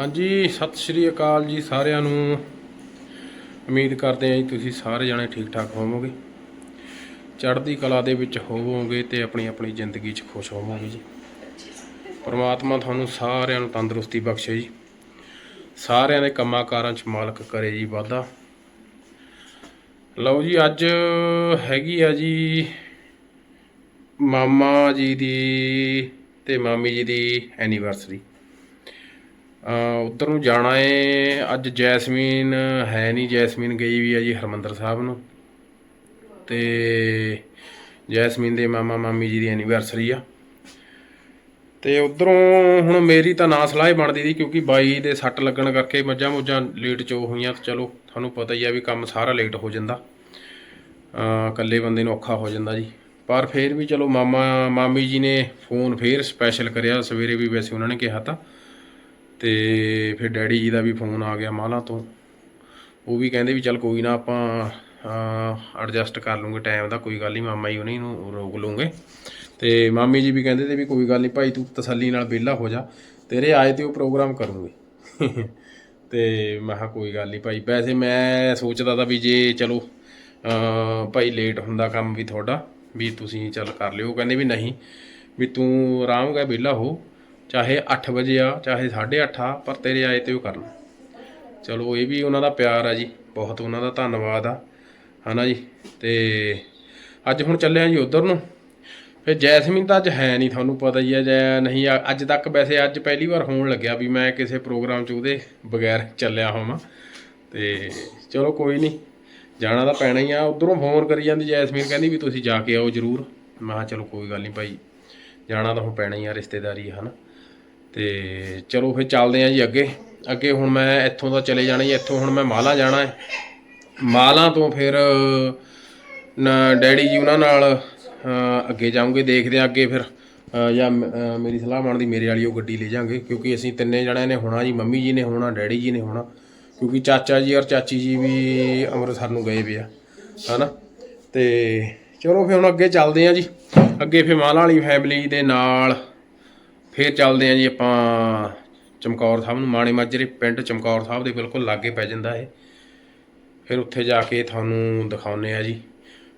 ਹਾਂਜੀ, ਸਤਿ ਸ਼੍ਰੀ ਅਕਾਲ ਜੀ ਸਾਰਿਆਂ ਨੂੰ। ਉਮੀਦ ਕਰਦੇ ਹਾਂ ਜੀ ਤੁਸੀਂ ਸਾਰੇ ਜਣੇ ਠੀਕ ਠਾਕ ਹੋਵੋਗੇ। ਚੜ੍ਹਦੀ ਕਲਾ ਦੇ ਵਿੱਚ ਹੋਵੋਗੇ ਤੇ ਆਪਣੀ ਆਪਣੀ ਜ਼ਿੰਦਗੀ 'ਚ ਖੁਸ਼ ਹੋਵੋਗੇ ਜੀ। ਪਰਮਾਤਮਾ ਤੁਹਾਨੂੰ ਸਾਰਿਆਂ ਨੂੰ ਤੰਦਰੁਸਤੀ ਬਖਸ਼ੇ ਜੀ। ਸਾਰਿਆਂ ਦੇ ਕੰਮਾਂ ਕਾਰਾਂ 'ਚ ਮਾਲਕ ਕਰੇ ਜੀ ਵਾਧਾ। ਲਓ ਜੀ, ਅੱਜ ਹੈਗੀ ਆ ਜੀ ਮਾਮਾ ਜੀ ਦੀ ਤੇ ਮਾਮੀ ਜੀ ਦੀ ਐਨੀਵਰਸਰੀ। ਉੱਧਰ ਨੂੰ ਜਾਣਾ ਏ, ਅੱਜ ਜੈਸਮੀਨ ਹੈ ਨਹੀਂ, ਜੈਸਮੀਨ ਗਈ ਵੀ ਆ ਜੀ ਹਰਮੰਦਰ ਸਾਹਿਬ ਨੂੰ। ਤੇ ਜੈਸਮੀਨ ਦੇ ਮਾਮਾ ਮਾਮੀ ਜੀ ਦੀ ਐਨੀਵਰਸਰੀ ਆ। ਤੇ ਉਧਰੋਂ ਹੁਣ ਮੇਰੀ ਤਾਂ ਨਾ ਸਲਾਹ ਹੀ ਬਣਦੀ ਸੀ, ਕਿਉਂਕਿ ਬਾਈ ਦੇ ਸੱਟ ਲੱਗਣ ਕਰਕੇ ਮੱਝਾਂ ਮੁੱਝਾਂ ਲੇਟ ਚੋ ਹੋਈਆਂ, ਤੇ ਚਲੋ ਤੁਹਾਨੂੰ ਪਤਾ ਹੀ ਆ ਵੀ ਕੰਮ ਸਾਰਾ ਲੇਟ ਹੋ ਜਾਂਦਾ। ਅ ਇਕੱਲੇ ਬੰਦੇ ਨੂੰ ਔਖਾ ਹੋ ਜਾਂਦਾ ਜੀ। ਪਰ ਫੇਰ ਵੀ ਚਲੋ ਮਾਮਾ ਮਾਮੀ ਜੀ ਨੇ ਫੋਨ ਫੇਰ ਸਪੈਸ਼ਲ ਕਰਿਆ, ਸਵੇਰੇ ਵੀ ਵੈਸੇ ਉਹਨਾਂ ਨੇ ਕਿਹਾ ਤਾਂ। ਤੇ ਫਿਰ ਡੈਡੀ ਜੀ ਦਾ ਵੀ ਫੋਨ ਆ ਗਿਆ ਮਾਲਾ ਤੋਂ। ਉਹ ਵੀ ਕਹਿੰਦੇ ਵੀ ਚੱਲ ਕੋਈ ਨਾ ਆਪਾਂ ਐਡਜਸਟ ਕਰ ਲੂੰਗੇ ਟਾਈਮ ਦਾ ਕੋਈ ਗੱਲ ਨਹੀਂ ਮਾਮਾ ਜੀ ਉਹਨੇ ਨੂੰ ਰੋਕ ਲੂੰਗੇ। ਤੇ ਮਾਮੀ ਜੀ ਵੀ ਕਹਿੰਦੇ ਤੇ ਵੀ ਕੋਈ ਗੱਲ ਨਹੀਂ ਭਾਈ ਤੂੰ ਤਸੱਲੀ ਨਾਲ ਵਿਹਲਾ ਹੋ ਜਾ, ਤੇਰੇ ਆਏ ਤੇ ਉਹ ਪ੍ਰੋਗਰਾਮ ਕਰੂੰਗੇ। ਤੇ ਮੈਂ ਕਿਹਾ ਕੋਈ ਗੱਲ ਨਹੀਂ ਭਾਈ, ਵੈਸੇ ਮੈਂ ਸੋਚਦਾ ਤਾਂ ਵੀ ਜੇ ਚਲੋ ਭਾਈ ਲੇਟ ਹੁੰਦਾ ਕੰਮ ਵੀ ਤੁਹਾਡਾ, ਵੀ ਤੁਸੀਂ ਚੱਲ ਕਰ ਲਿਓ। ਕਹਿੰਦੇ ਵੀ ਨਹੀਂ, ਵੀ ਤੂੰ ਆਰਾਮ ਨਾਲ ਵਿਹਲਾ ਹੋ। ਚਾਹੇ 8 ਵਜੇ ਆ ਚਾਹੇ 8:30 ਆ ਪਰ ਤੇਰੇ ਆਏ ਤੇ ਉਹ ਕਰਨ ਚਲੋ ਇਹ ਵੀ ਉਹਨਾਂ ਦਾ ਪਿਆਰ ਆ ਜੀ। ਬਹੁਤ ਉਹਨਾਂ ਦਾ ਧੰਨਵਾਦ ਆ। ਹਨਾ ਜੀ? ਤੇ ਅੱਜ ਹੁਣ ਚੱਲੇ ਆ ਜੀ ਉਧਰ ਨੂੰ। ਫਿਰ ਜੈਸਮੀਨ ਤਾਂ ਅੱਜ ਹੈ ਨਹੀਂ ਤੁਹਾਨੂੰ ਪਤਾ ਹੀ ਆ ਜੈ ਨਹੀਂ ਅੱਜ ਤੱਕ ਵੈਸੇ ਅੱਜ ਪਹਿਲੀ ਵਾਰ ਹੋਣ ਲੱਗਿਆ ਵੀ ਮੈਂ ਕਿਸੇ ਪ੍ਰੋਗਰਾਮ 'ਚ ਉਹਦੇ ਬਗੈਰ ਚੱਲਿਆ ਹੋਵਾਂ। ਤੇ ਚਲੋ ਕੋਈ ਨਹੀਂ। ਜਾਣਾ ਤਾਂ ਪੈਣਾ ਹੀ ਆ। ਉਧਰੋਂ ਫੋਨ ਕਰੀ ਜਾਂਦੀ ਜੈਸਮੀਨ ਕਹਿੰਦੀ ਵੀ ਤੁਸੀਂ ਜਾ ਕੇ ਆਓ ਜਰੂਰ। ਮੈਂ ਕਿਹਾ ਚਲੋ ਕੋਈ ਗੱਲ ਨਹੀਂ ਭਾਈ। ਜਾਣਾ ਤਾਂ ਹੁਣ ਪੈਣਾ ਹੀ ਆ ਰਿਸ਼ਤੇਦਾਰੀ ਆ, ਹਨਾ? ਤੇ ਚਲੋ ਫਿਰ ਚੱਲਦੇ ਆ ਜੀ ਅੱਗੇ। ਅੱਗੇ ਹੁਣ ਮੈਂ ਇੱਥੋਂ ਦਾ ਚਲੇ ਜਾਣਾ ਜੀ, ਇੱਥੋਂ ਹੁਣ ਮੈਂ ਮਾਲਾ ਜਾਣਾ ਹੈ। ਮਾਲਾ ਤੋਂ ਫਿਰ ਡੈਡੀ ਜੀ ਉਹਨਾਂ ਨਾਲ ਅੱਗੇ ਜਾਵਾਂਗੇ ਦੇਖਦੇ ਆ ਅੱਗੇ ਫਿਰ। ਜਾਂ ਮੇਰੀ ਸਲਾਹ ਬਣਦੀ, ਮੇਰੇ ਵਾਲੀ ਉਹ ਗੱਡੀ ਲੈ ਜਾਾਂਗੇ, ਕਿਉਂਕਿ ਅਸੀਂ ਤਿੰਨੇ ਜਣਿਆਂ ਨੇ ਹੋਣਾ ਜੀ, ਮੰਮੀ ਜੀ ਨੇ ਹੋਣਾ, ਡੈਡੀ ਜੀ ਨੇ ਹੋਣਾ। ਕਿਉਂਕਿ ਚਾਚਾ ਜੀ ਔਰ ਚਾਚੀ ਜੀ ਵੀ ਅੰਮ੍ਰਿਤਸਰ ਨੂੰ ਗਏ ਵੇ ਆ, ਹਨਾ? ਤੇ ਚਲੋ ਫਿਰ ਹੁਣ ਅੱਗੇ ਚੱਲਦੇ ਆ ਜੀ। ਅੱਗੇ ਫਿਰ ਮਾਲਾ ਵਾਲੀ ਫੈਮਿਲੀ ਦੇ ਨਾਲ ਫਿਰ ਚੱਲਦੇ ਆ ਜੀ ਆਪਾਂ ਚਮਕੌਰ ਸਾਹਿਬ ਨੂੰ ਮਾਣੇ ਮਾਜਰੇ ਪਿੰਡ ਚਮਕੌਰ ਸਾਹਿਬ ਦੇ ਬਿਲਕੁਲ ਲਾਗੇ ਪੈ ਜਾਂਦਾ ਇਹ। ਫਿਰ ਉੱਥੇ ਜਾ ਕੇ ਤੁਹਾਨੂੰ ਦਿਖਾਉਨੇ ਆ ਜੀ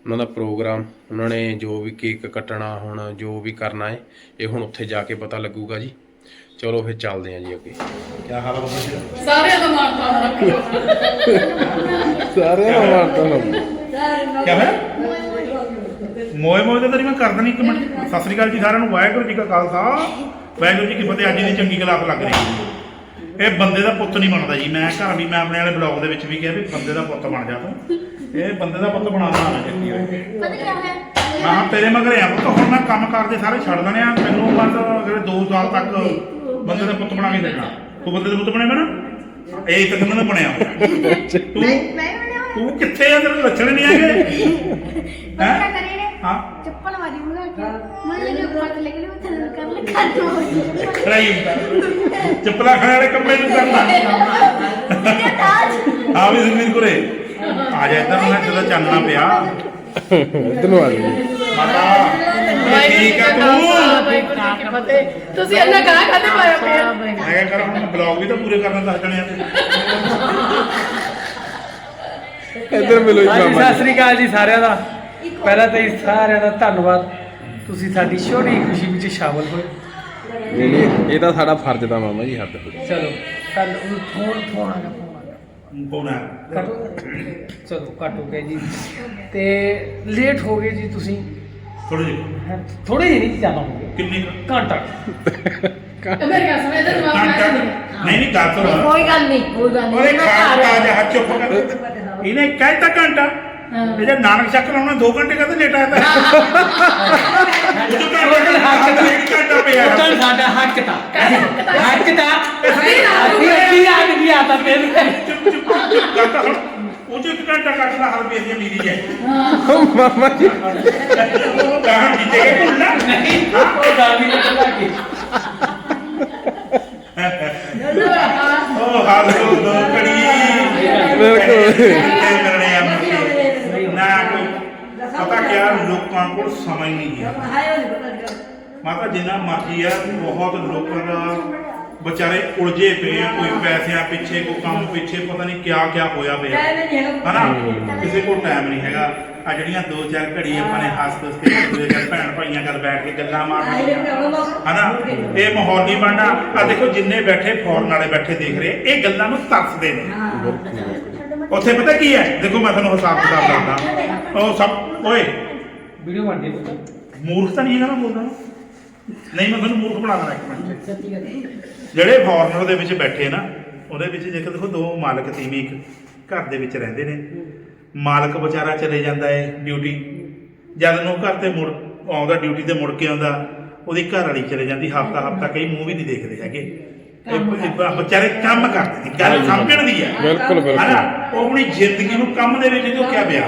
ਉਹਨਾਂ ਦਾ ਪ੍ਰੋਗਰਾਮ ਉਹਨਾਂ ਨੇ ਜੋ ਵੀ ਕੇਕ ਕੱਟਣਾ ਹੁਣ ਜੋ ਵੀ ਕਰਨਾ ਹੈ ਇਹ ਹੁਣ ਉੱਥੇ ਜਾ ਕੇ ਪਤਾ ਲੱਗੂਗਾ ਜੀ। ਚਲੋ ਫਿਰ ਚੱਲਦੇ ਆ ਜੀ ਅੱਗੇ। ਕੀ ਹਾਲ ਹੈ ਸਾਰਿਆਂ ਦਾ ਮਾਣ ਤਾਣ ਰੱਖਿਓ ਸਾਰੇ ਮਾਰਤਾ ਨਾ ਕਿਆ ਹੋਇਆ? ਮੋਏ ਮੋਏ ਤਾਂ ਤੇਰੀ ਮੈਂ ਕਰ ਦੇਣੀ ਇੱਕ ਮਿੰਟ। ਸਤਿ ਸ੍ਰੀ ਅਕਾਲ ਜੀ ਸਾਰਿਆਂ ਨੂੰ ਵਾਹਿਗੁਰੂ ਜੀ ਕਾ ਖਾਲਸਾ। ਵਾਹਿਗੁਰੂ ਜੀ ਕੀ ਫਤਿਹ ਅੱਜ ਦੀ ਚੰਗੀ ਕਲਾਸ ਲੱਗ ਰਹੀ ਹੈ। ਇਹ ਬੰਦੇ ਦਾ ਪੁੱਤ ਨਹੀਂ ਬਣਦਾ ਜੀ। ਮੈਂ ਘਰ ਵੀ ਮੈਂ ਆਪਣੇ ਵਾਲੇ ਬਲੌਗ ਦੇ ਵਿੱਚ ਵੀ ਕਿਹਾ ਵੀ ਬੰਦੇ ਦਾ ਪੁੱਤ ਬਣ ਜਾ ਤੂੰ। ਇਹ ਬੰਦੇ ਦਾ ਪੁੱਤ ਬਣਾਉਣਾ ਆਣਾ ਚਾਹੀਦੀ ਹੈ ਪਤਾ ਕੀ ਹੈ? ਮੈਂ ਹਾਂ ਤੇਰੇ ਮਗਰ ਆ ਪੁੱਤ ਹੁਣ ਮੈਂ ਕੰਮ ਕਰਦੇ ਸਾਰੇ ਛੱਡ ਦੇਣੇ ਆ। ਮੈਨੂੰ ਬਸ ਅਗਲੇ 2 ਸਾਲ ਤੱਕ ਬੰਦੇ ਦਾ ਪੁੱਤ ਬਣਾ ਕੇ ਛੱਡਣਾ ਤੂੰ ਬੰਦੇ ਦਾ ਪੁੱਤ ਬਣੇਗਾ ਨਾ ਇਹ ਬਣਿਆ। ਤੂੰ ਮੈਂ ਮੈਂ ਬਣਿਆ ਹੋਇਆ। ਤੂੰ ਕਿੱਥੇ ਆ? ਤੇਰੇ ਲੱਛਣ ਨਹੀਂ ਹੈਗੇ। ਨੇ ਹਾਂ? ਚੱਪਲ ਮਾਰੀ ਮੁੰਡਾ ਕੇ। ਮੈਂ ਲੱਗੇ ਉੱਪਰ ਤੇ ਲੱਗੇ ਉਹ ਥੱਲੇ ਕਰ ਲੈ ਕੱਟ ਹੋ ਹੁੰਦਾ। ਚੱਪਲਾ ਖਾਣ ਵਾਲੇ ਕੰਮੇ ਨੂੰ ਕਰਨਾ। ਗਿਆ ਤਾਜ ਆ ਵੀ ਜ਼ਮੀਨ ਕੁਰੇ ਆ ਜਾ ਇੱਧਰ ਮੈਂ ਜਦੋਂ ਚਾਨਣਾ ਪਿਆ। ਇੱਧਰ ਨੂੰ ਆ ਜੀ ਮਾਤਾ ਠੀਕ ਆ ਤੂੰ? ਤੁਸੀਂ ਇੰਨਾ ਗਾਹ ਖਾਦੇ ਪਾਇਆ ਪਿਆ। ਮੈਂ ਕਿਹਾ ਕਰ ਹੁਣ ਬਲੌਗ ਵੀ ਤਾਂ ਪੂਰੇ ਕਰਨਾ ਦੱਸ ਜਣਿਆ ਤੇ ਇੱਧਰ ਮਿਲੋ ਜੀ ਮਾਮਾ ਸਤਿ ਸ੍ਰੀ ਅਕਾਲ ਜੀ ਸਾਰਿਆਂ ਦਾ। ਪਹਿਲਾਂ ਤਾਂ ਜੀ ਸਾਰਿਆਂ ਦਾ ਧੰਨਵਾਦ। ਤੁਸੀਂ ਸਾਡੀ ਛੋਟੀ ਖੁਸ਼ੀ ਵਿੱਚ ਸ਼ਾਮਲ ਹੋਏ। ਨਹੀਂ, ਨਹੀਂ ਇਹ ਤਾਂ ਸਾਡਾ ਫਰਜ਼ ਦਾ ਮਾਮਾ ਜੀ ਹੱਦ ਚਲੋ ਕੱਲ ਫੋਨ ਫੋਨ ਆ ਗਿਆ ਫੋਨ ਆ ਗਿਆ ਪੌਣਾ ਕੱਟੋ। ਚਲੋ ਕੱਟ ਹੋ ਗਿਆ ਜੀ। ਤੇ ਲੇਟ ਹੋ ਗਏ ਜੀ ਤੁਸੀਂ। ਥੋੜੇ ਜਿਹੇ। ਥੋੜੇ ਜਿਹੇ ਨਹੀਂ ਜ਼ਿਆਦਾ ਹੋ ਗਏ। ਕਿੰਨੇ ਕੁ? ਘੰਟਾ। ਸਮੇਂ ਦਾ ਜਵਾਬ? ਨਹੀਂ ਨਹੀਂ ਕੋਈ ਗੱਲ ਨਹੀਂ ਕੋਈ ਗੱਲ ਨਹੀਂ। ਮੈਂ ਚੁੱਪ ਕਰ ਇਹਨੇ ਕਹਿਤਾ ਘੰਟਾ। ਇਹ ਜੇ ਨਾਨਕ ਚੱਕ ਲਾਉਣਾ 2 ਘੰਟੇ ਕਦੇ ਲੇਟ ਆਇਆ ਤਾਂ। ਉਹ ਤਾਂ ਘੰਟਾ ਘੰਟਾ ਘੰਟਾ ਪਿਆ ਚੱਲ ਸਾਡਾ ਹੱਕ ਤਾਂ। ਹੱਕ ਤਾਂ। ਅਸੀਂ ਅੱਧੀ ਆ ਗਈ ਆ ਤਾਂ ਫਿਰ। ਚੁੱਪ ਚੁੱਪ ਚੁੱਪ ਗੱਲ ਤਾਂ ਹੁਣ ਉਹ ਜੋ ਇੱਕ ਘੰਟਾ ਕੱਟਦਾ ਹਰ ਬੇਸ ਦੀ ਨੀਰੀ ਹੈ। ਮਾਮਾ ਜੀ। ਉਹ ਗਾਹਾਂ ਜਿੱਤੇ ਕੇ ਭੁੱਲਣਾ ਨਹੀਂ ਉਹ ਗਾਵੀ ਨਿਕਲ ਗਈ। ਉਹ ਹਾਲ ਦੋ ਕੜੀ ਬਿਲਕੁਲ। ਕਿੱਥੇ ਕਰਨੇ ਆ ਮੁੱਕੇ ਨਾ ਕੋਈ ਪਤਾ ਕਿਆ ਲੋਕਾਂ ਕੋਲ ਸਮਾਂ ਹੀ ਨਹੀਂ ਹੈ। ਮਾਤਾ ਜਿੰਨਾ ਮਰਜ਼ੀ ਆ ਬਹੁਤ ਲੋਕਾਂ ਦਾ ਵਿਚਾਰੇ ਉਲਝੇ ਪਏ ਆ ਕੋਈ ਪੈਸਿਆਂ ਪਿੱਛੇ ਕੋਈ ਕੰਮ ਪਿੱਛੇ ਪਤਾ ਨਹੀਂ ਕਿਆ ਕਿਆ ਹੋਇਆ ਪਿਆ। ਹਨਾ? ਕਿਸੇ ਕੋਲ ਟਾਈਮ ਨਹੀਂ ਹੈਗਾ। ਆ ਜਿਹੜੀਆਂ ਦੋ ਚਾਰ ਘੜੀ ਆਪਾਂ ਨੇ ਹੱਸ ਹੱਸ ਕੇ ਦੂਜੇ ਨਾਲ ਭੈਣ ਭਾਈਆਂ ਨਾਲ ਬੈਠ ਕੇ ਗੱਲਾਂ ਮਾਰਨੀਆਂ। ਹਨਾ? ਇਹ ਮਾਹੌਲ ਨਹੀਂ ਬਣਨਾ। ਆ ਦੇਖੋ ਜਿੰਨੇ ਬੈਠੇ ਫੋਰਨ ਵਾਲੇ ਬੈਠੇ ਦੇਖ ਰਹੇ ਇਹ ਗੱਲਾਂ ਨੂੰ ਤਰਸਦੇ ਨੇ। ਉੱਥੇ ਪਤਾ ਕੀ ਹੈ? ਦੇਖੋ ਮੈਂ ਤੁਹਾਨੂੰ ਹਿਸਾਬ ਕਿਤਾਬ ਦੱਸਦਾ। ਉਹ ਸਭ ਓਏ ਵੀਡੀਓ ਬਣਦੀ ਹੈ ਪੁੱਤ। ਮੂਰਖ ਤਾਂ ਨਹੀਂ ਹੈਗਾ ਨਾ ਬੋਲਦਾ ਨਹੀਂ ਮੈਂ ਤੁਹਾਨੂੰ ਮੂਰਖ ਬਣਾ ਦੇਣਾ ਇੱਕ ਮਿੰਟ। ਜਿਹੜੇ ਫੋਰਨਰ ਦੇ ਵਿੱਚ ਬੈਠੇ ਨਾ ਉਹਦੇ ਵਿੱਚ ਜੇਕਰ ਦੇਖੋ ਦੋ ਮਾਲਕ ਤੀਵੀਂ ਇੱਕ ਘਰ ਦੇ ਵਿੱਚ ਰਹਿੰਦੇ ਨੇ। ਮਾਲਕ ਵਿਚਾਰਾ ਚਲੇ ਜਾਂਦਾ ਹੈ ਡਿਊਟੀ ਜਦ ਨੂੰ ਘਰ ਤੇ ਮੁੜ ਆਉਂਦਾ ਡਿਊਟੀ ਤੇ ਮੁੜ ਕੇ ਆਉਂਦਾ ਉਹਦੀ ਘਰ ਵਾਲੀ ਚਲੇ ਜਾਂਦੀ ਹਫਤਾ ਹਫਤਾ ਕਈ ਮੂੰਹ ਵੀ ਨਹੀਂ ਦੇਖਦੇ ਹੈਗੇ। ਵਿਚਾਰੇ ਕੰਮ ਕਰਦੇ ਨੇ ਗੱਲ ਸਮਝਣ ਦੀ ਹੈ ਬਿਲਕੁਲ ਬਿਲਕੁਲ। ਹਨਾ? ਉਹ ਆਪਣੀ ਜ਼ਿੰਦਗੀ ਨੂੰ ਕੰਮ ਦੇ ਵਿੱਚ ਧੋਕਿਆ ਪਿਆ?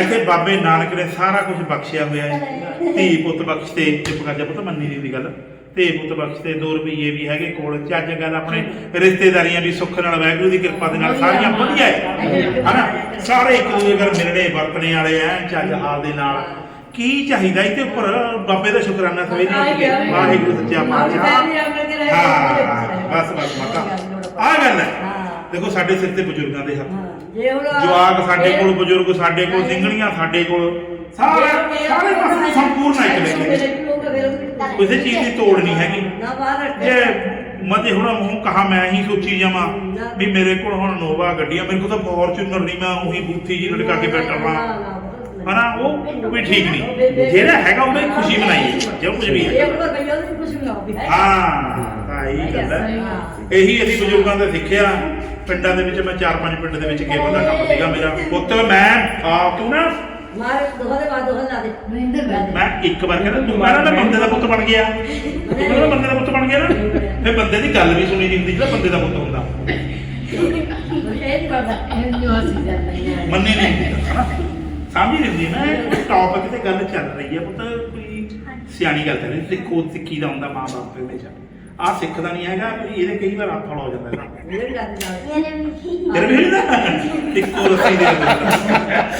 ਇੱਥੇ ਬਾਬੇ ਨਾਨਕ ਨੇ ਸਾਰਾ ਕੁਝ ਬਖਸ਼ਿਆ ਹੋਇਆ ਹੈ ਧੀ ਪੁੱਤ ਬਖਸ਼ਤੇ ਚੁੱਪ ਕਰ ਜਾ ਪੁੱਤ ਮੰਨੀ ਦੀ ਗੱਲ। ਧੀ ਪੁੱਤ ਬਖਸ਼ਤੇ 2 ਰੁਪਏ ਵੀ ਹੈਗੇ ਕੋਲ। ਚੱਜ ਗੱਲ ਆਪਣੇ ਰਿਸ਼ਤੇਦਾਰੀਆਂ ਵੀ ਸੁੱਖ ਨਾਲ ਵਾਹਿਗੁਰੂ ਦੀ ਕਿਰਪਾ ਦੇ ਨਾਲ ਸਾਰੀਆਂ ਵਧੀਆ ਹੈ। ਹਨਾ? ਸਾਰੇ ਇੱਕ ਦੂਜੇ ਘਰ ਮਿਲਣੇ ਵਰਤਣੇ ਵਾਲੇ ਐ ਚੱਜ ਹਾਲ ਦੇ ਨਾਲ। ਕੀ ਚਾਹੀਦਾ ਇਹਦੇ ਉੱਪਰ? ਬਾਬੇ ਦਾ ਸ਼ੁਕਰਾਨਾ ਸਵੇਰੇ ਉੱਠ ਕੇ ਵਾਹਿਗੁਰੂ ਸੱਚਾ ਪਾਤਸ਼ਾਹ। ਹਾਂ ਬਸ ਬਸ ਮਾਤਾ। ਆ ਗੱਲ ਹੈ। ਦੇਖੋ ਸਾਡੇ ਸਿਰ ਤੇ ਬਜ਼ੁਰਗਾਂ ਦੇ ਹੱਥ। ਜਵਾਕ ਸਾਡੇ ਕੋਲ ਬਜ਼ੁਰਗ ਸਾਡੇ ਕੋਲ ਸਿੰਘਣੀਆਂ ਸਾਡੇ ਕੋਲ ਸਾਰੇ ਸਾਰੇ ਪਾਸੇ ਸੰਪੂਰਨ ਹੈ ਲੈ ਕਿਸੇ ਚੀਜ਼ ਦੀ ਤੋੜ ਨਹੀਂ ਹੈਗੀ। ਜੇ ਮਤੇ ਹੁਣ ਮੂੰਹ ਕਹਾ ਮੈਂ ਹੀ ਸੋਚੀ ਜਾਵਾਂ ਵੀ ਮੇਰੇ ਕੋਲ ਹੁਣ ਨੋਵਾ ਗੱਡੀਆਂ ਮੇਰੇ ਕੋਲ ਤਾਂ ਫੋਰਚੂਨਰ ਨਹੀਂ ਮੈਂ ਉਹੀ ਬੂਥੀ ਜੀ ਲਟਕਾ ਕੇ ਬੈਠਾ ਹਾਂ ਹਨਾ ਉਹ ਵੀ ਠੀਕ ਨਹੀਂ। ਜਿਹੜਾ ਹੈਗਾ ਉਹਦੀ ਖੁਸ਼ੀ ਮਨਾਈਏ। ਜੋ ਕੁਝ ਵੀ ਹੈ ਹਾਂ ਤਾਂ ਇਹੀ ਗੱਲ ਹੈ। ਇਹੀ ਅਸੀਂ ਬਜ਼ੁਰਗਾਂ ਤੋਂ ਸਿੱਖਿਆ। ਪਿੰਡਾਂ ਦੇ ਵਿੱਚ ਮੈਂ ਚਾਰ ਪੰਜ ਪਿੰਡ ਦੇ ਵਿੱਚ ਕੇਬਲ ਦਾ ਕੰਮ ਸੀਗਾ ਮੇਰਾ। ਪੁੱਤ ਮੈਂ ਆ ਤੂੰ ਨਾ ਮੈਂ ਇੱਕ ਵਾਰ ਕਹਿੰਦਾ ਤੂੰ ਕਹਿੰਦਾ ਮੈਂ ਬੰਦੇ ਦਾ ਪੁੱਤ ਬਣ ਗਿਆ। ਤੂੰ ਕਹਿੰਦਾ ਬੰਦੇ ਦਾ ਪੁੱਤ ਬਣ ਗਿਆ ਨਾ। ਫਿਰ ਬੰਦੇ ਦੀ ਗੱਲ ਵੀ ਸੁਣੀ ਜਾਂਦੀ ਜਿਹੜਾ ਬੰਦੇ ਦਾ ਪੁੱਤ ਹੁੰਦਾ। ਹਾਂ। ਮੰਨੇ ਨਹੀਂ। ਹੁੰਦੀ ਹਨਾ ਸਮਝ ਨਹੀਂ ਹੁੰਦੀ ਨਾ ਟੌਪਿਕ ਤੇ ਗੱਲ ਚੱਲ ਰਹੀ ਹੈ ਪੁੱਤ ਕੋਈ ਸਿਆਣੀ ਗੱਲ ਕਰੇ ਸਿੱਖੋ ਸਿੱਖੀ ਦਾ ਹੁੰਦਾ ਮਾਂ ਬਾਪ ਦੇ ਵਿੱਚ। ਆ ਸਿੱਖਦਾ ਨਹੀਂ ਹੈਗਾ ਵੀ ਇਹਦੇ ਕਈ ਵਾਰ ਹੱਥ ਹੋ ਜਾਂਦਾ ਹੈ ਤੇਰੇ ਵੀ ਨਾ ਇੱਕੋ ਰੱਸੀ ਦੇ ਅੰਦਰ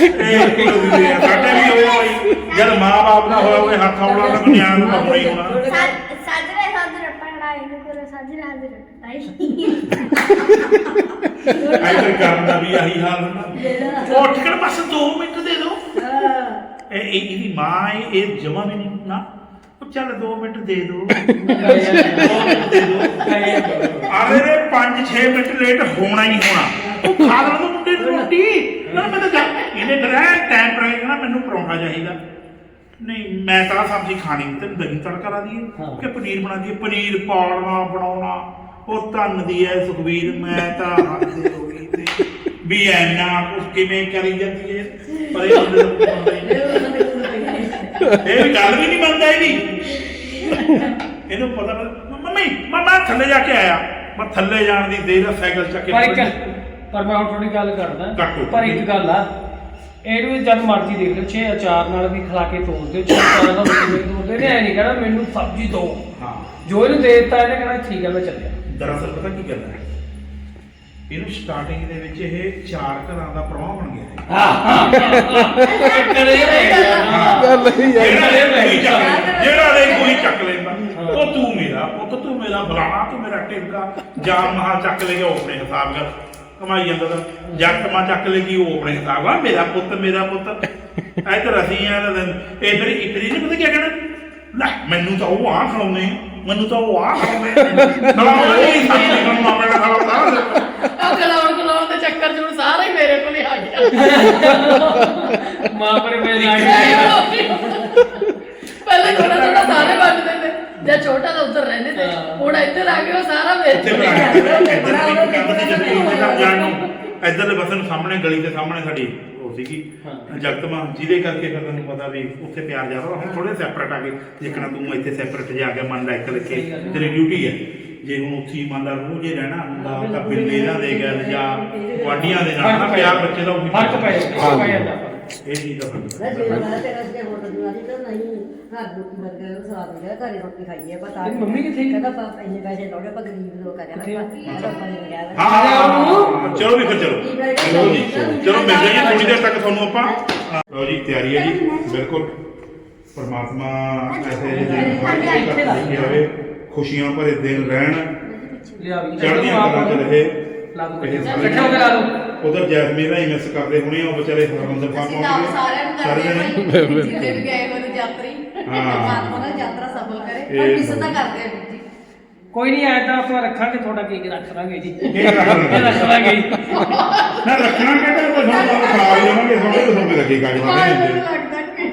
ਇਹ ਰੱਸੀ ਦੇ ਅੰਦਰ। ਸਾਡੇ ਵੀ ਹੋਇਆ ਹੋਈ ਜਦ ਮਾਂ ਬਾਪ ਦਾ ਹੋਇਆ ਹੋਵੇ ਹੱਥ ਆਉਣਾ ਤਾਂ ਨਿਆਣ ਨੂੰ ਪਾਉਣਾ ਹੀ ਹੋਣਾ। ਸਾਜਰੇ ਸਾਜਰੇ ਪੜਾਈ ਨੂੰ ਕਰੋ ਸਾਜਰੇ ਹਾਜ਼ਰ ਟਾਈ ਐਦਰ ਕਰਨ ਦਾ ਵੀ ਆਹੀ ਹਾਲ ਹੁੰਦਾ। ਉੱਠ ਕੇ ਬਸ 2 ਮਿੰਟ ਦੇ ਦਿਓ। ਇਹ ਇਹ- ਇਹਦੀ ਮਾਂ ਇਹ ਇਹ ਜਮਾ ਵੀ ਨਹੀਂ ਨਾ। ਉਹ ਚੱਲ 2 ਮਿੰਟ ਦੇ ਦਿਓ। ਦੋ ਮਿੰਟ ਦੇ ਦਿਓ। ਆਲੇ ਦੇ 5-6 ਮਿੰਟ ਲੇਟ ਹੋਣਾ ਹੀ ਹੋਣਾ। ਉਹ ਖਾ ਲੈਣ ਦੋ ਮੁੰਡੇ ਨੂੰ ਰੋਟੀ। ਨਾ ਮੈਂ ਤਾਂ ਜਾ- ਇਹਨੇ ਫਿਰ ਟਾਈਮ ਪਰ ਕਹਿਣਾ ਮੈਨੂੰ ਪਰੌਂਠਾ ਚਾਹੀਦਾ। ਨਹੀਂ ਮੈਂ ਤਾਂ ਆਹ ਸਬਜ਼ੀ ਖਾਣੀ ਤੈਨੂੰ ਦਹੀਂ ਤੜਕਾ ਲਾ ਦਈਏ। ਕਿ ਪਨੀਰ ਬਣਾ ਦਈਏ। ਪਨੀਰ ਪਾਲਣਾ ਬਣਾਉਣਾ। ਉਹ ਧੰਨ ਦੀ ਐ ਸੁਖਵੀਰ ਮੈਂ ਤਾਂ ਹੱਦ ਹੋ ਗਈ ਤੇ ਵੀ ਐਨਾ ਕੁਝ ਕਿਵੇਂ ਕਰੀ ਜਾਂਦੀ ਹੈ ਪਰ ਇਹ ਨਹੀਂ। ਇਹ ਗੱਲ ਵੀ ਨਹੀਂ ਮੰਨਦਾ ਇਹ ਵੀ ਇਹਨੂੰ ਪਤਾ ਮ- ਮੰਮੀ ਮਮਾ ਥੱਲੇ ਜਾ ਕੇ ਆਇਆ। ਮੈਂ ਥੱਲੇ ਜਾਣ ਦੀ ਦੇਰ ਆ ਸਾਈਕਲ ਚੱਕ ਕੇ ਪਰ ਇੱਕ ਪਰ ਮੈਂ ਹੁਣ ਥੋੜੀ ਗੱਲ ਕਰਦਾ। ਪਰ ਇੱਕ ਗੱਲ ਆ। ਇਹਨੂੰ ਜਦ ਮਰਜ਼ੀ ਦੇਖ ਲਓ ਛੇ ਅਚਾਰ ਨਾਲ ਵੀ ਖਿਲਾ ਕੇ ਤੋੜਦੇ ਛੇ ਅਚਾਰ ਨਾਲ ਵੀ ਤੋੜਦੇ ਨੇ ਐ ਨਹੀਂ ਕਹਿਣਾ ਮੈਨੂੰ ਸਬਜ਼ੀ ਦੋ। ਹਾਂ। ਜੋ ਇਹਨੂੰ ਦੇ ਦਿੱਤਾ ਇਹਨੇ ਕਹਿਣਾ ਠੀਕ ਹੈ ਮੈਂ ਚੱਲਿਆ। ਦਰਅਸਲ ਪਤਾ ਕੀ ਗੱਲ ਹੈ? ਇਹਨੂੰ ਸਟਾਰਟਿੰਗ ਦੇ ਵਿੱਚ ਇਹ ਚਾਰ ਘਰਾਂ ਦਾ ਪ੍ਰਵਾਹ ਬਣ ਗਿਆ ਹੈ। ਕਰੇ ਗੱਲ ਹੀ ਹੈ। ਜਿਹੜਾ ਦੇ ਕੋਈ ਚੱਕ ਲੈਂਦਾ, ਜਿਹੜਾ ਦੇ ਕੋਈ ਚੱਕ ਲੈਂਦਾ ਉਹ ਤੂੰ ਮੇਰਾ ਪੁੱਤ ਤੂੰ ਮੇਰਾ ਫਲਾਣਾ ਤੂੰ ਮੇਰਾ ਟਿੱਕਾ ਜਾਨ ਮਹਾ ਚੱਕ ਲੈ ਗਿਆ ਉਹ ਆਪਣੇ ਹਿਸਾਬ ਨਾਲ ਕਮਾਈ ਜਾਂਦਾ ਤਾਂ ਜੱਟ ਮਾ ਚੱਕ ਲੈ ਗਈ ਉਹ ਆਪਣੇ ਹਿਸਾਬ ਨਾਲ ਮੇਰਾ ਪੁੱਤ ਮੇਰਾ ਪੁੱਤ। ਇੱਧਰ ਅਸੀਂ ਆ ਤਾਂ ਇਹ ਫਿਰ ਇੱਕ ਦਿਨ ਪਤਾ ਕੀ ਕਹਿਣਾ? ਲੈ ਮੈਨੂੰ ਤਾਂ ਉਹ ਆ। ਖਲਾਉਨੇ ਮੈਨੂੰ ਤਾਂ ਉਹ ਆ ਖਲਾਉਣੇ ਨਹੀਂ ਸਾਡੀ ਕੰਮ ਆਪਣਾ ਖਲਾਉਂਦਾ ਉਹ ਕਲਾਉਣ ਕਲਾਉਣ ਦੇ ਚੱਕਰ ਚ ਹੁਣ ਸਾਰਾ ਹੀ ਮੇਰੇ ਕੋਲ ਹੀ ਆ ਗਿਆ ਮਾਂ ਪਰ ਮੇਰੇ ਆ ਗਈ ਪਹਿਲਾਂ ਥੋੜਾ ਥੋੜਾ ਸਾਰੇ ਵੱਜਦੇ ਤੇ। ਜਾਂ ਛੋਟਾ ਤਾਂ ਉੱਧਰ ਰਹਿੰਦੇ ਤੇ। ਹੁਣ ਇੱਧਰ ਆ ਗਿਆ ਉਹ ਸਾਰਾ ਮੇਰੇ ਇੱਥੇ ਕੋਲ ਹੀ ਬਣਾ ਆ। ਕੇ ਗਿਆ ਇੱਧਰ ਵੀ ਕੰਮ ਦੀ ਜੱਦੀ ਉਹਦੇ ਘਰ ਜਾਣ ਨੂੰ। ਇੱਧਰਲੇ ਪਾਸੇ ਨੂੰ ਸਾਹਮਣੇ ਗਲੀ ਦੇ ਸਾਹਮਣੇ ਸਾਡੀ ਉਹ ਸੀਗੀ। ਜਗਤਮਾ ਜਿਹਦੇ ਕਰਕੇ ਫਿਰ ਤੁਹਾਨੂੰ ਪਤਾ ਵੀ ਉੱਥੇ ਪਿਆਰ ਜ਼ਿਆਦਾ ਹੁਣ ਥੋੜੇ ਸੈਪਰੇਟ ਆ ਗਏ। ਜਿੱਕਣਾ ਤੂੰ ਇੱਥੇ ਸੈਪਰੇਟ ਜਾ ਕੇ ਮੰਨ ਲੈ ਗੱਲ ਹੈ। ਤੇਰੀ ਡਿਊਟੀ ਹੈ। ਜੇ ਹੁਣ ਉੱਥੇ ਹੀ ਮੰਨ ਲਾ ਰੋਜ਼ ਜੇ ਰਹਿਣਾ ਹੁੰਦਾ ਤਾਂ ਬਿੱਲੇ ਨਾਲ ਦੇ ਗੱਲ ਜਾਂ ਵਾਡੀਆਂ ਦੇ ਨਾਲ ਨਾ ਪਿਆਰ ਬੱਚੇ ਦਾ ਉਹੀ ਫ਼ਰਕ ਪੈ ਜਾਂਦਾ। ਪੈ ਜਾਂਦਾ। ਇਹ। ਮੰਮੀ ਕਿੱਥੇ? ਹਾਂ ਹਾਂ, ਚਲੋ ਵੀ ਫਿਰ ਚਲੋ। ਚਲੋ ਜੀ ਚਲੋ। ਮਿਲ ਜਾਈਏ ਥੋੜੀ ਦੇਰ ਤੱਕ ਤੁਹਾਨੂੰ ਆਪਾਂ। ਲਓ ਜੀ ਤਿਆਰੀ ਹੈ ਜੀ ਬਿਲਕੁਲ। ਪਰਮਾਤਮਾ ਐਸੇ ਦਿਨ ਖੁਸ਼ੀਆਂ ਭਰੇ ਦਿਨ ਰਹਿਣ। ਲਿਆ ਵੀ ਚੜ੍ਹਦੀਆਂ ਕਲਾਂ ਚ ਰਹੇ। ਲਾ ਦੋ ਇਹ ਸਾਰੇ ਇਕੱਠੇ ਹੋ ਕੇ ਲਾ ਦੋ ਉਧਰ ਜੈਸਮੀਨ ਦਾ ਹੀ ਮਿਸ ਕਰਦੇ ਹੁਣੇ ਉਹ ਵਿਚਾਰੇ ਹਰਮੰਦਰ ਸਾਹਿਬ ਅਸੀਂ ਪਹੁੰਚ ਤਾਂ ਗਏ ਸਾਰਿਆਂ ਨੂੰ ਕਰਦੇ ਆ ਭਾਈ। ਜਿੱਥੇ ਵੀ ਗਏ ਹੋਏ ਨੇ ਯਾਤਰੀ ਹਾਂ। ਪਰਮਾਤਮਾ ਨਾਲ ਯਾਤਰਾ ਸਫਲ ਕਰੇ ਇਹ ਪਰ ਮਿਸ ਤਾਂ ਕਰਦੇ ਆ ਵੀਰ ਜੀ। ਕੋਈ ਨਹੀਂ ਆਇਆ ਤਾਂ ਆਪਾਂ ਰੱਖਾਂਗੇ ਤੁਹਾਡਾ ਕੇਕ ਰੱਖ ਲਾਂਗੇ ਜੀ। ਇਹ ਰੱਖ ਇਹ ਲਾਂਗੇ ਜੀ। ਨਾ ਰੱਖਣਾ ਕਹਿੰਦਾ ਕੋਈ ਸਾਨੂੰ ਤਾਂ ਖਾ ਹੀ ਜਾਵਾਂਗੇ ਸੋਹਣੇ ਤੋਂ ਸੋਹਣੇ ਲੱਗੇਗਾ ਜੀ ਮੈਨੂੰ ਲੱਗਦਾ ਕਿ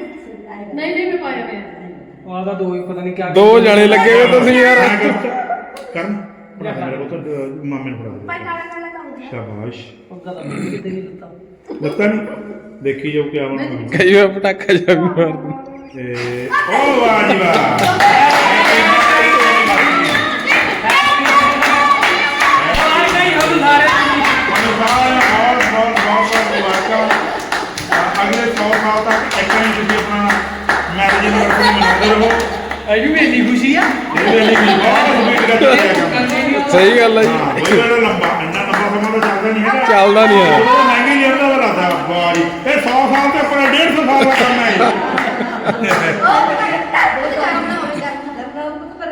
ਨਹੀਂ ਨਹੀਂ ਮੈਂ ਪਾਇਆ ਹੋਇਆ ਉਹ ਆਦਾ ਦੋ ਹੀ ਪਤਾ ਨਹੀਂ ਕਿਆ ਦੋ ਜਣੇ ਲੱਗੇ ਹੋਏ ਤੁਸੀਂ ਯਾਰ। ਕਰਨ। ਬਣਾ ਮੇਰੇ ਕੋਲ ਤਾਂ ਮਾਮੇ ਨੂੰ ਫੜਾ ਭਾਈ ਦੇ ਕਾਲਾ ਕਾਲਾ ਕੰਮ ਸ਼ਾਬਾਸ਼। ਪੱਕਾ ਤਾਂ ਮੈਨੂੰ ਕਿਤੇ ਨਹੀਂ ਦਿੱਤਾ। ਲੱਤਾਂ ਨਹੀਂ ਦੇਖੀ ਜਾਓ ਕਿਆ ਬਣਦਾ। ਕਈ ਵਾਰ ਪਟਾਕਾ ਜਾ ਵੀ ਮਾਰਦੇ। ਤੇ ਓ ਵਾਹ ਜੀ ਵਾਹ। ਸਹੀ ਗੱਲ ਹੈ ਜੀ ਚੱਲਦਾ ਨਹੀਂ ਹੈ ਚੱਲਦਾ ਨਹੀਂ ਹੈ ਉਹ ਮਹਿੰਗੀ ਬਾਰੀ ਇਹ 100 ਸਾਲ ਤੇ ਆਪਣਾ 150 ਸਾਲ ਦਾ ਕੰਮ ਹੈ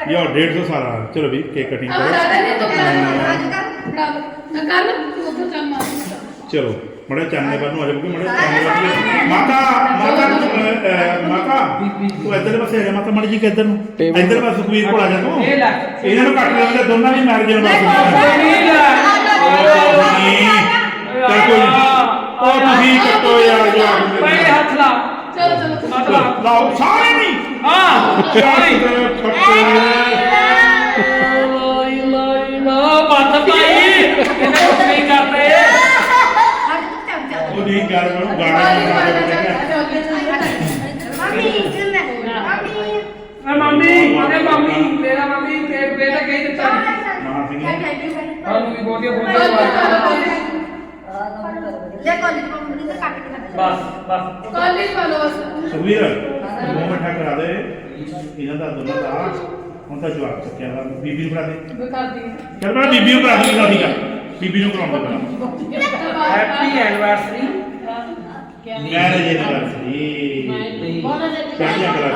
ਯੋ 150 ਸਾਲ ਆ। ਚਲੋ ਵੀ ਕੇਕ ਕਟਿੰਗ ਕਰੋ। ਅੱਜ ਕੱਲ ਕੰਮ ਉਧਰ ਕੰਮ ਆ ਚਲੋ ਮੜਾ ਚਾਨਣੇ ਬਾਹਰ ਨੂੰ ਆ ਜਾਓ ਮੜਾ ਮਾਤਾ ਮਾਤਾ ਨੂੰ ਮਾਤਾ ਤੂੰ ਇੱਧਰ ਪਾਸੇ ਆ ਮਾਤਾ ਮੜੀ ਜੀ ਕਿੱਧਰ ਨੂੰ? ਇੱਧਰ ਪਾਸੇ ਸੁਖਵੀਰ ਕੋਲ ਆ ਜਾ ਤੂੰ। ਇਹਨਾਂ ਨੂੰ ਕੱਟ ਲੈਂਦੇ ਦੋਨਾਂ ਦੀ ਮੈਰਿਜ ਨੂੰ ਬਾਸ ਚੱਲ ਕੋਈ ਉਹ ਕੱਟੋ ਯਾਰ ਜਾ। ਪਹਿਲੇ ਹੱਥ ਲਾ। ਚਲੋ ਚਲੋ ਮਾਤਾ। ਲਾਓ ਸਾਰੇ ਨਹੀਂ। ਹਾਂ ਸਾਰੇ। ਕੱਟੋ ਲਾ ਲਾ ਮਾਤਾ ਭਾਈ। ਇਹਨਾਂ ਨੂੰ ਤੁਸੀਂ ਗੱਲ ਕਰੋ ਗਾਣਾ ਬਣਾ ਕੇ ਬੋਲੇਗਾ ਮੈਂ ਮੰਮੀ ਮੇਰੇ ਮੰਮੀ। ਮੇਰਾ ਮੰਮੀ ਤੇ ਬੇਟਾ ਕਹੀ ਦਿੱਤਾ। ਮਹਾਂ ਸਿੰਘ ਹਾਂ ਤੁਸੀਂ ਬੋਲਦੇ ਬੋਲਦੇ ਬਸ ਬਸ। ਕਾਲਜ ਫਾਲੋਅਰਸ ਸੁਵੀਰ ਮੂੰਹ ਮਿੱਠਾ ਕਰਾ ਦੇ। ਇਹਨਾਂ ਦਾ ਦੋਨਾਂ ਦਾ। ਹੁਣ ਤਾਂ ਜਵਾਬ ਚੱਕਿਆ ਵਾ। ਬੀਬੀ ਨੂੰ ਕਰਾ ਦੇ। ਮੈਂ ਕਰਦੀ ਹਾਂ। ਚੱਲ ਮੈਂ ਬੀਬੀ ਨੂੰ ਕਰਾ ਦੂੰਗਾ ਠੀਕ ਆ ਬੀਬੀ ਨੂੰ ਕਰਾਉਂਗਾ ਹੈਪੀ ਐਨੀਵਰਸਰੀ ਮੈਰਿਜ ਐਨਵਰਸਰੀ ਚੜ੍ਹਦੀਆਂ ਕਲਾ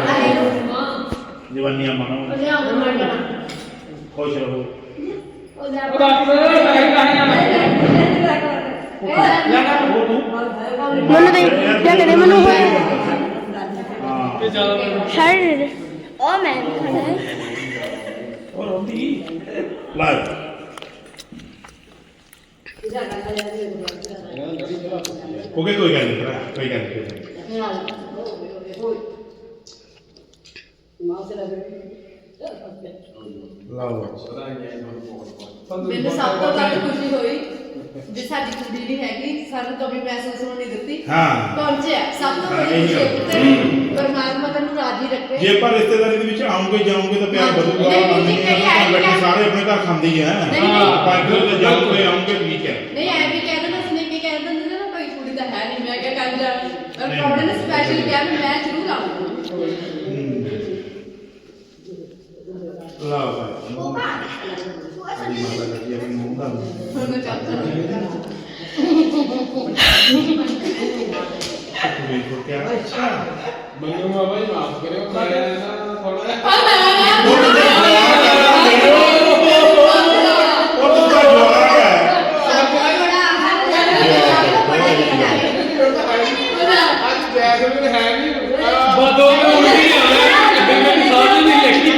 ਜਵਾਨੀਆਂ ਮਨੋ। ਖੁਸ਼ ਰਹੋ। ਮੈਨੂੰ ਦੇ ਕਿਆ ਕਰੇ ਮੈਨੂੰ? ਹੋਇਆ ਹਾਂ ਸ਼ਰ ਉਹ ਮੈਂ ਉਹ ਰੋਂਦੀ? ਲਾਇ ਕੋਈ ਕੋਈ ਗੱਲ ਨਹੀਂ ਭਰਾ, ਕੋਈ ਗੱਲ ਨਹੀਂ। ਲਾਓ ਮੈਨੂੰ ਸਭ ਤੋਂ ਵੱਧ ਖੁਸ਼ੀ ਹੋਈ ਜੇ ਸਾਡੀ ਕੁੜੀ ਨਹੀਂ ਹੈਗੀ ਸਾਨੂੰ ਕਮੀ ਮਹਿਸੂਸ ਹੋਣ ਨਹੀਂ ਦਿੱਤੀ। ਹਾਂ। ਪਹੁੰਚਿਆ। ਸਭ ਤੋਂ ਵੱਡੀ ਗੱਲ। ਤੇ ਪਰਮਾਤਮਾ ਤੈਨੂੰ ਰਾਜੀ ਰੱਖੇ। ਜੇ ਆਪਾਂ ਰਿਸ਼ਤੇਦਾਰੀ ਦੇ ਵਿੱਚ ਆਉਂਗੇ ਜਾਓਗੇ ਤਾਂ ਪਿਆਰ ਵਧੂਗਾ ਨਹੀਂ, ਨਹੀਂ, ਨਹੀਂ ਨਹੀਂ, ਬੈਠੇ ਸਾਰੇ ਆਪਣੇ ਘਰ ਖਾਂਦੇ ਹੀ ਆ। ਨਹੀਂ, ਨਹੀਂ। ਆਪਾਂ ਇੱਧਰ ਤੇ ਜਾਓਗੇ ਆਉਂਗੇ ਠੀਕ ਹੈ ਨਹੀਂ ਐ ਵੀ ਕਹਿ ਦਿੰਦਾ ਸੀ ਨਹੀਂ ਵੀ ਕਹਿ ਦਿੰਦੇ ਨੇ ਨਾ ਕੋਈ ਕੁੜੀ ਤਾਂ ਹੈ ਨਹੀਂ ਮੈਂ ਕਿਹਾ ਕਰ ਜਾ ਪਰ ਨਹੀਂ। ਪ੍ਰੋਬਲਮ ਨੇ ਸਪੈਸ਼ਲ ਕਿਹਾ ਵੀ ਮੈਂ ਜ਼ਰੂਰ ਆਉਂਗਾ ਲਾਓ ਭਾਈ ਸਾਡੀ ਮਾਤਾ ਦਾ ਜੀ ਆਪਣੀ ਮੂੰਹ ਦਾ ਹੁਣ ਮੈਂ ਚੱਲ ਚੱਲ ਕੋਈ ਕੋ ਕਿਹਾ ਅੱਛਾ ਮੈਨੂੰ ਬਾਬਾ ਜੀ ਮਾਫ ਕਰਿਓ ਮੈਂ ਨਾ ਥੋੜਾ ਅੱਜ ਜੈਸਮੀਨ ਹੈ ਨਹੀਂ ਬਦੋ ਨੂੰ ਉਲਟੀ ਆ ਰਿਹਾ ਮੈਨੂੰ ਸਮਝ ਨਹੀਂ ਲੱਗੀ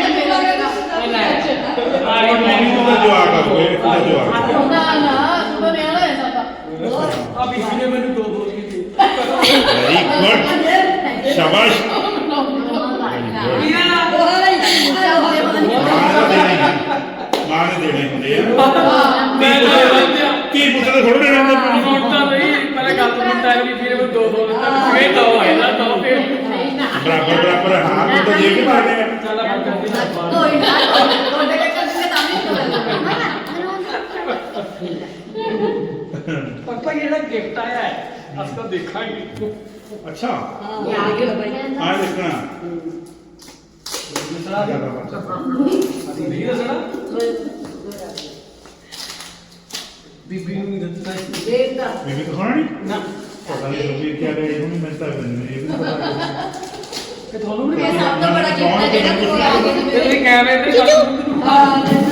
ਮੈਨੂੰ ਤਾਂ ਜਵਾਬ ਆ। ਕੋਈ ਉਹਦਾ ਜਵਾਬ ਨਾ ਨਾ ਨੇ ਮੈਨੂੰ ਦੋ ਦੋ ਕੀਤੀ ਵੈਰੀ ਗੁੱਡ ਸ਼ਾਬਾਸ਼। ਮਾਂ ਨੇ ਦੇਣੇ ਹੁੰਦੇ ਆ। ਮੈਂ ਲੈ ਲਿਆ ਕੀ ਪੁੱਛਦੇ ਥੋੜੇ ਦੇਣੇ ਹੁੰਦੇ ਨੂੰ? ਹੁਣ ਤਾਂ ਨਹੀਂ ਪਹਿਲਾਂ ਗੱਲ ਤੋਂ ਮੁੰਡਾ ਵੀ ਫਿਰ ਮੈਂ ਦੋ ਦੋ ਦਿੱਤਾ ਫੇਰ ਦੋ ਹੈ ਨਾ ਦੋ ਫੇਰ। ਬਰਾਬਰ ਬਰਾਬਰ ਹਾਂ ਤੂੰ ਤਾਂ ਜੇ ਕੇ ਮਾਰਨੇ ਆ। ਚੱਲ ਆਪਾਂ ਕਰਦੇ ਹਾਂ ਕੋਈ ਨਾ ਤੁਹਾਡੇ ਕੇ ਕਰਦੇ ਤਾਂ ਨਹੀਂ ਇਹ ਜਿਹੜਾ ਗਿਫਟ ਆਇਆ ਹੈ ਅਸ ਤਾਂ ਦੇਖਾਂਗੇ ਅੱਛਾ। ਆ ਦੇਖਣਾ। ਦੂਸਰਾ। ਨਹੀਂ ਦੱਸਣਾ। ਬੀਬੀ ਨੂੰ ਨਹੀਂ ਦੱਸਣਾ। ਬੀਬੀ ਤਾਂ ਖਾਣਾ ਨਹੀਂ? ਨਾ। ਪਤਾ ਨਹੀਂ ਬੀਬੀ ਕੀ ਕਰੇ ਇਹਨੂੰ ਮੈਂ ਤਾਂ ਮੈਨੂੰ ਇਹ ਵੀ ਨਹੀਂ ਪਤਾ ਕਿ ਤੁਹਾਨੂੰ ਵੀ ਇਹ ਸਭ ਤੋਂ ਬੜਾ ਗਿਫਟ ਹੈ ਜਿਹੜਾ ਤੁਸੀਂ ਆ ਗਏ ਤੇ ਕੈਮਰੇ ਤੇ ਨੂੰ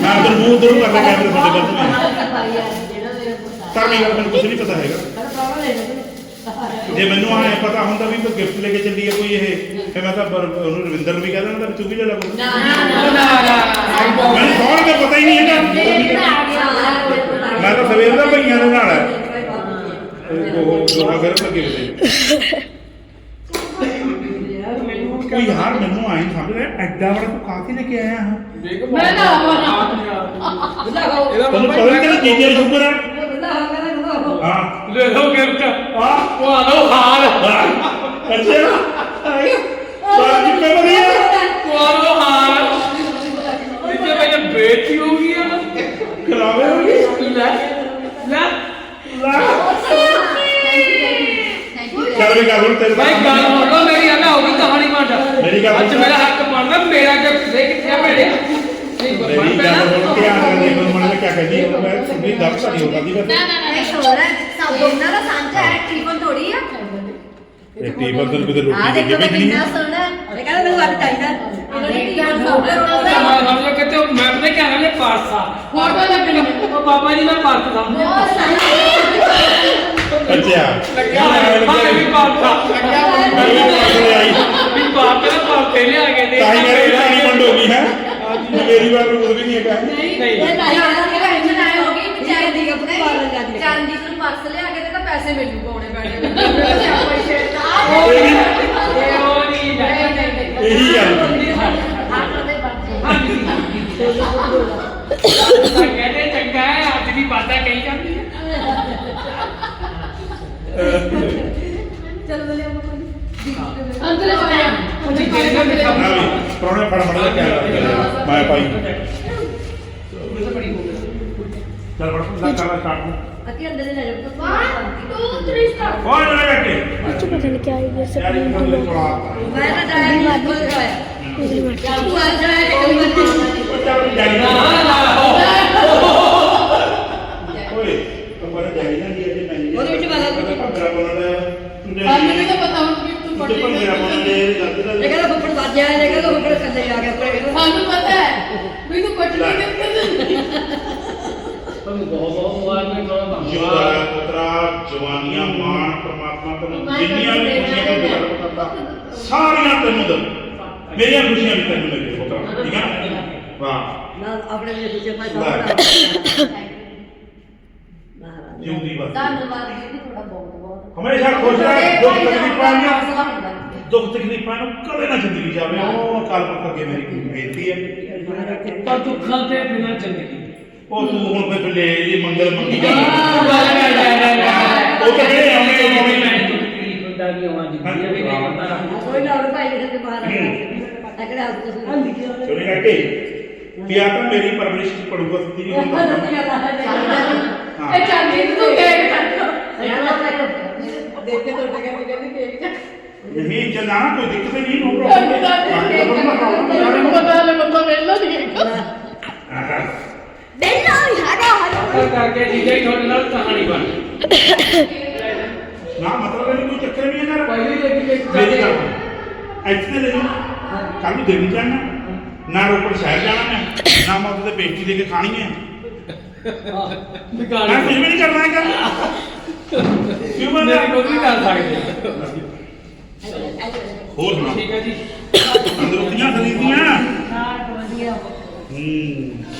ਮੈਂ ਉਧਰ ਮੂੰਹ ਉਧਰ ਕਰ ਰਿਹਾ ਕੈਮਰੇ ਤੁਹਾਡੇ ਵੱਲ ਨੂੰ ਪੁੱਤ ਧਰਮੀ ਗੱਲ ਮੈਨੂੰ ਕੁਝ ਨਹੀਂ ਪਤਾ ਹੈਗਾ। ਜੇ ਮੈਨੂੰ ਆਏ ਪਤਾ ਹੁੰਦਾ ਵੀ ਕੋਈ ਗਿਫਟ ਲੈ ਕੇ ਚੱਲੀ ਹੈ ਕੋਈ ਇਹ ਫਿਰ ਮੈਂ ਤਾਂ ਬਰ- ਉਹਨੂੰ ਰਵਿੰਦਰ ਨੂੰ ਵੀ ਕਹਿ ਦੇਣਾ ਵੀ ਤੂੰ ਵੀ ਲੈ ਲੈ ਕੋਈ। ਨਾ ਨਾ ਨਾ ਮੈਨੂੰ ਕੌਣ ਦਾ ਪਤਾ ਹੀ ਨਹੀਂ ਹੈਗਾ। ਮੈਂ ਤਾਂ ਸਵੇਰ ਦਾ ਭਈਆਂ ਦੇ ਨਾਲ ਹੈ। ਉਹ ਦੋਹਾ ਫਿਰ ਲੱਗੇ ਹੋਏ ਕੋਈ ਯਾਰ ਮੈਨੂੰ ਆਈ ਸਮਝ ਰਿਹਾ ਐਡਾ ਬੜਾ ਤੂੰ ਕਾਹਤੇ ਲੈ ਕੇ ਆਇਆ ਹਾਂ? ਮੈਂ ਨਾ। ਤੈਨੂੰ ਪਤਾ ਨਹੀਂ ਕਿ ਚੀਜ਼ਾਂ ਦੀ ਸ਼ੁਕਰ ਹੈ? ਹਾਂ ਲੈ ਲਓ ਗਿਫਟ ਆ ਉਹ ਆ ਲਓ ਹਾਰ ਅੱਛਾ ਬਾਜੀ ਪੇ ਵਧੀਆ ਉਹ ਆ ਲਓ ਹਾਰ ਇੱਥੇ ਮੇਰੇ ਬੇਟੀ ਹੋ ਗਈ ਆ ਖਰਾਵੇ ਹੋ ਗਈ ਲੈ ਲੈ ਚੱਲ ਵੀ ਗੱਲ ਹੁਣ ਤੇਰੇ ਭਾਈ ਗੱਲ ਹੋ ਲਓ ਮੇਰੀ ਆਨਾ ਹੋ ਗਈ ਕਹਾਣੀ ਮੰਡ ਮੇਰੀ ਗੱਲ ਅੱਜ ਮੇਰਾ ਹੱਕ ਦੇ ਆ ਨਹੀਂ ਮੇਰੀ ਗੱਲ ਹੁਣ ਧਿਆਨ ਨਾਲ ਦੇਖ ਮੈਨੂੰ ਮਨ ਕਿਆ ਕਹਿੰਦੀ ਹੈ ਮੈਂ ਸੁਣੀ ਦਰਦ ਤਾਂ ਨਹੀਂ ਹੋਗਾ ਦੀ ਬਸ ਇਹ ਟੇਬਲ ਤੇ ਕਿਤੇ ਰੋਟੀ ਦੇ। ਕੇ ਭੇਜਣੀ ਹੈ ਮੈਂ ਸਮਝ ਕਿਤੇ ਉਹ ਮੈਂ ਪਤਾ ਕਿਆ ਨਾਲੇ ਪਾਸਾ ਫੋਟੋ ਲੱਗਣੀ ਉਹ ਬਾਬਾ ਜੀ ਮੈਂ ਪਾਸ ਦਾ। ਅੱਛਾ। ਲੱਗਿਆ ਹੋਇਆ। ਵੀ ਪਾਸਾ ਮੈਂ ਵੀ ਪਾਸ ਲੈ ਆਈ ਵੀ ਬਾਪ ਨੇ ਪਾਸੇ ਲਿਆ ਕੇ ਦੇ। ਤਾਂ ਹੀ ਮੇਰੀ ਕਹਾਣੀ ਬੰਦ ਹੋ ਗਈ ਹੈ? ਮੇਰੀ ਵਾਰ ਨੂੰ ਕੁਝ ਵੀ ਨਹੀਂ ਹੈਗਾ। ਨਹੀਂ ਚਰਨਜੀਤ ਨੂੰ ਪਰਸ ਲਿਆ ਕੇ ਤੇ ਤਾਂ ਪੈਸੇ ਮਿਲ ਜੂਗਾ ਉਹਨੇ ਬੈਠੇ ਇਹ ਉਹ ਨਹੀਂ ਨਹੀਂ ਇਹੀ ਗੱਲ ਕਹਿੰਦੇ ਚੰਗਾ ਹੈ ਅੱਜ ਦੀ ਬਾਤਾਂ ਕਹੀ ਜਾਂਦੀ ਹੈ। ਚਲੋ ਬਲੇ ਆਪਾਂ ਅੰਦਰ ਹਾਂ। ਵੀ ਪ੍ਰੋਣੇ ਫੜ ਫੜ ਕੇ ਨਹੀਂ ਪਾਈ। ਚਲ ਬੜਾ ਸੁੰਦਰ ਕਰ ਸਟਾਰਟ ਅਤੀ ਅੰਦਰ ਲੈ ਜਾਓ ਹੋਰ ਨਾ ਕੇ ਵਿੱਚ ਪਤਾ ਨਹੀਂ ਕਿਆ ਹੈ ਸਭ ਨੂੰ ਮੈਂ ਤਾਂ ਜਾਇਆ ਨਹੀਂ ਕੋਈ ਜਾਇਆ ਤੂੰ ਆ ਜਾਇਆ ਕਿ ਬੰਦੇ ਵਾਹ ਨਾ ਆਪਣੇ ਲਈ ਪਿੱਛੇ ਮੈਂ ਜਿਉਂਦੀ ਬਸ ਧੰਨਵਾਦ ਜੀ ਤੁਹਾਡਾ ਬਹੁਤ ਬਹੁਤ ਹਮੇਸ਼ਾ ਖੁਸ਼ ਰਹਿ ਦੁੱਖ ਤਕਲੀਫਾਂ ਨੂੰ ਹੌਸਲਾ ਹੁੰਦਾ ਹੈ। ਦੁੱਖ ਤਕਲੀਫਾਂ ਨੂੰ ਕਦੇ ਨਾ ਜ਼ਿੰਦਗੀ ਜਾਵੇ ਉਹ ਅਕਾਲ ਪੁਰਖ ਅੱਗੇ ਮੇਰੀ ਬੇਨਤੀ ਹੈ ਪਰ ਦੁੱਖਾਂ ਤੇ ਬਿਨਾਂ ਜ਼ਿੰਦਗੀ ਉਹ ਤੂੰ ਹੁਣ ਫਿਰ ਲੈ ਇਹ ਮੰਗਲ ਮੰਗੀ ਜਾ ਉਹ ਉਹ ਤਾਂ ਜਿਹੜੇ ਆਉਣੇ ਉਹ ਆਉਣੇ ਮੈਂ ਤਕਲੀਫ ਹੁੰਦਾ ਨਹੀਂ ਹੋਣਾ ਜਿੱਦੀ ਵੀ ਨਹੀਂ ਪਤਾ ਕੋਈ ਨਾ ਉਹ ਭਾਈ ਦੇ ਬਾਹਰ ਆ ਗਿਆ ਅਗਲੇ ਆਪ ਤੋਂ ਸੁਣ ਸੁਣੀ ਕਰਕੇ ਵੀ ਆ ਤਾਂ ਮੇਰੀ ਪਰਵਰਿਸ਼ ਚ ਪੜੂਗਾ ਸੱਚੀ ਨਹੀਂ ਹੁੰਦਾ ਇਹ ਚਾਂਦੀ ਨੂੰ ਤੂੰ ਕੇਕ ਕੱਟ ਦੇਖ ਕੇ ਤੁਹਾਡੇ ਕਹਿੰਦੇ ਕਹਿੰਦੇ ਕੇਕ ਕੱਟ ਨਹੀਂ ਜੇ ਨਾ ਕੋਈ ਦਿੱਕਤ ਨਹੀਂ ਨੋ ਪ੍ਰੋਬਲਮ ਪਤਾ ਲੈ ਬੰਦਾ ਵੇਲਾ ਨਹੀਂ ਬੈਲਾ ਹਰਾ ਹਰਾ ਕਰਕੇ ਡੀਜੇ ਤੁਹਾਡੇ ਨਾਲ ਕਹਾਣੀ ਬਣ ਨਾ ਮਤਲਬ ਇਹ ਕੋਈ ਚੱਕਰ ਨਹੀਂ ਹੈ ਨਾ। ਪਹਿਲੀ ਦੇ ਵਿੱਚ ਮੇਰੀ ਗੱਲ ਇੱਥੇ ਲੈ ਕੱਲ ਨੂੰ ਦੇਣੀ ਜਾਣਾ ਨਾ ਰੋਪੜ ਸ਼ਹਿਰ ਜਾਣਾ ਮੈਂ ਨਾ ਮੈਂ ਉਹਦੇ ਬੇਟੀ ਦੇ ਕੇ ਖਾਣੀ ਹੈ। ਮੈਂ ਕੁਝ ਵੀ ਨਹੀਂ ਕਰਨਾ ਹੈਗਾ। ਕਿਉਂ ਮੈਂ ਮੇਰੀ ਕੋਈ ਨਹੀਂ ਕਰ ਸਕਦੇ ਹੋਰ ਸੁਣਾ। ਠੀਕ ਹੈ ਜੀ। ਤੰਦਰੁਸਤੀਆਂ ਖਰੀਦੀਆਂ? ਵਧੀਆ। ਹੂੰ।